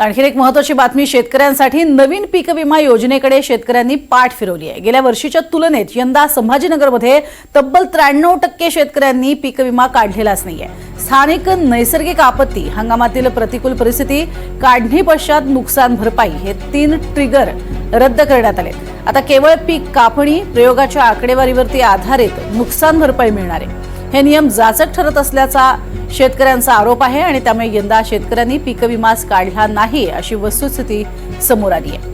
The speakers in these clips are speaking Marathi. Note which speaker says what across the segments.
Speaker 1: आणखीन एक महत्वाची बातमी शेतकऱ्यांसाठी नवीन पीक विमा योजनेकडे शेतकऱ्यांनी पाठ फिरवली आहे. गेल्या वर्षीच्या तुलनेत यंदा संभाजीनगरमध्ये तब्बल त्र्याण्णव टक्के शेतकऱ्यांनी पीक विमा काढलेलाच नाहीये. स्थानिक नैसर्गिक आपत्ती हंगामातील प्रतिकूल परिस्थिती काढणी पश्चात नुकसान भरपाई हे तीन ट्रिगर रद्द करण्यात आले आता केवळ पीक कापणी प्रयोगाच्या आकडेवारीवरती आधारित नुकसान भरपाई मिळणार आहे. हे नियम जाचक ठरत असल्याचा शेतकऱ्यांचा आरोप आहे आणि त्यामुळे यंदा शेतकऱ्यांनी पीक विमाच काढला नाही अशी वस्तुस्थिती समोर आली आहे.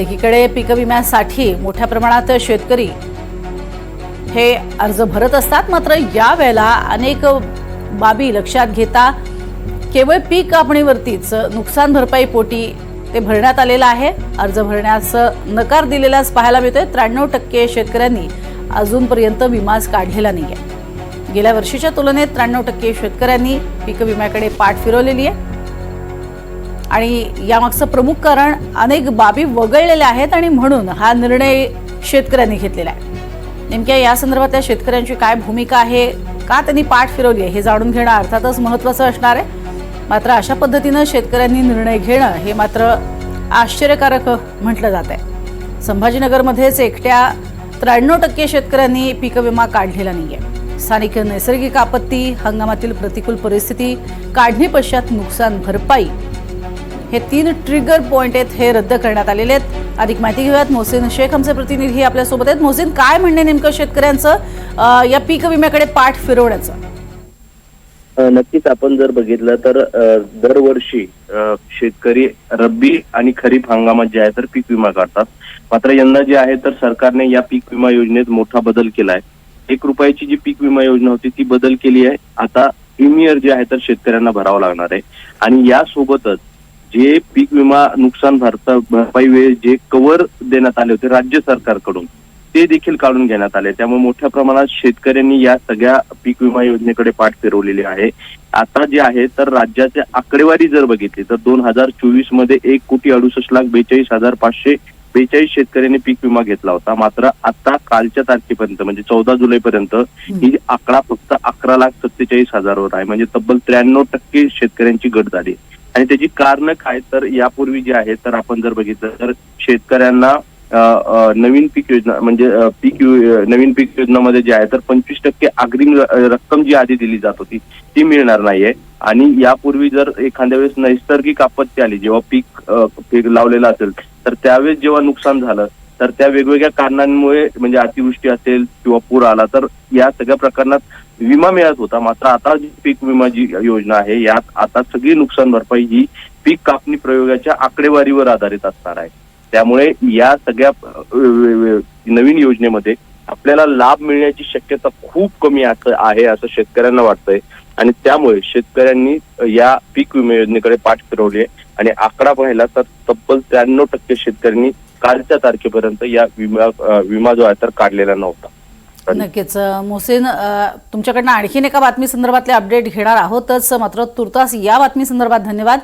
Speaker 1: एकीकडे पीक विम्यासाठी मोठ्या प्रमाणात शेतकरी हे अर्ज भरत असतात. मात्र यावेळेला अनेक बाबी लक्षात घेता केवळ पीक कापणीवरतीच नुकसान भरपाई पोटी ते भरण्यात आलेलं आहे. अर्ज भरण्यास नकार दिलेलाच पाहायला मिळतोय. त्र्याण्णव टक्के शेतकऱ्यांनी अजूनपर्यंत विमाच काढलेला नाही आहे गेल्या वर्षीच्या तुलनेत त्र्याण्णव टक्के शेतकऱ्यांनी पीक विम्याकडे पाठ फिरवलेली आहे. आणि यामागचं प्रमुख कारण अनेक बाबी वगळलेल्या आहेत आणि म्हणून हा निर्णय शेतकऱ्यांनी घेतलेला आहे. नेमक्या या संदर्भातल्या शेतकऱ्यांची काय भूमिका आहे का त्यांनी पाठ फिरवली आहे हे जाणून घेणं अर्थातच महत्त्वाचं असणार आहे. मात्र अशा पद्धतीनं शेतकऱ्यांनी निर्णय घेणं हे मात्र आश्चर्यकारक म्हटलं जात आहे. संभाजीनगरमध्येच एकट्या त्र्याण्णव टक्के शेतकऱ्यांनी पीक विमा काढलेला नाही आहे स्थानिक नैसर्गिक आपत्ती हंगामातील प्रतिकूल परिस्थिती काढणी पश्चात नुकसान भरपाई. हे तीन ट्रिगर पॉइंट आहेत हे रद्द करण्यात आलेले आहेत. अधिक माहिती घेऊयात. मोहसिन शेख आमचे प्रतिनिधी आपल्यासोबत आहेत. मोहसिन काय म्हणणे नेमकं शेतकऱ्यांचं? या पीक विम्याकडे पाठ फिरवण्याचं.
Speaker 2: नक्कीच आपण जर बघितलं तर दरवर्षी शेतकरी रब्बी आणि खरीप हंगामात जे आहे तर पीक विमा काढतात. मात्र यंदा जे आहे तर सरकारने या पीक विमा योजनेत मोठा बदल केला आहे एक रुपयाची जी पीक विमा योजना होती ती बदल केली आहे. आता प्रीमियर जे आहे तर शेतकऱ्यांना भरावं लागणार आहे. आणि यासोबतच जे पीक विमा नुकसान भरता भरपाई वेळेस जे कव्हर देण्यात आले होते राज्य सरकारकडून ते देखील काढून घेण्यात आले. त्यामुळे मोठ्या प्रमाणात शेतकऱ्यांनी या सगळ्या पीक विमा योजनेकडे पाठ फिरवलेली आहे. आता जे आहे तर राज्याची आकडेवारी जर बघितली तर दोन हजार चोवीसमध्ये एक कोटी अडुसष्ट लाख बेचाळीस हजार पाचशे बेचाळीस शेतकऱ्यांनी पीक विमा घेतला होता. मात्र आता कालच्या तारखेपर्यंत म्हणजे चौदा जुलैपर्यंत ही आकडा फक्त अकरा लाख सत्तेचाळीस हजारवर आहे. म्हणजे तब्बल त्र्याण्णव टक्के शेतकऱ्यांची घट झाली. आणि त्याची कारण काय? तर यापूर्वी जे आहे तर आपण जर बघितलं तर शेतकऱ्यांना नवीन पीक योजना म्हणजे पीक नवीन पीक योजनामध्ये जे आहे तर पंचवीस टक्के अग्रिम रक्कम जी आधी दिली जात होती ती मिळणार नाहीये. आणि यापूर्वी जर एखाद्या वेळेस नैसर्गिक आपत्ती आली जेव्हा पीक पीक लावलेलं असेल तर त्यावेळेस जेव्हा नुकसान झालं तर त्या वेगवेगळ्या कारणांमुळे म्हणजे अतिवृष्टी असेल किंवा पूर आला तर या सगळ्या प्रकरणात विमा मिळत होता. मात्र आता जी पीक विमा जी योजना आहे यात आता सगळी नुकसान भरपाई ही पीक कापणी प्रयोगाच्या आकडेवारीवर आधारित असणार आहे. त्यामुळे या सगळ्या नवीन योजनेमध्ये आपल्याला लाभ मिळण्याची शक्यता खूप कमी आहे असं शेतकऱ्यांना वाटतंय. आणि त्यामुळे शेतकऱ्यांनी या पीक विमा योजनेकडे पाठ फिरवली आहे. आणि आकडा पाहिला तर तब्बल त्र्याण्णव टक्के शेतकऱ्यांनी कालच्या तारखेपर्यंत या विमा विमा जो आहे तर काढलेला नव्हता.
Speaker 1: नक्कीच. मोसेन तुमच्याकडनं आणखीन एका बातमी संदर्भातले अपडेट घेणार आहोतच. मात्र तुर्तास या बातमी संदर्भात धन्यवाद.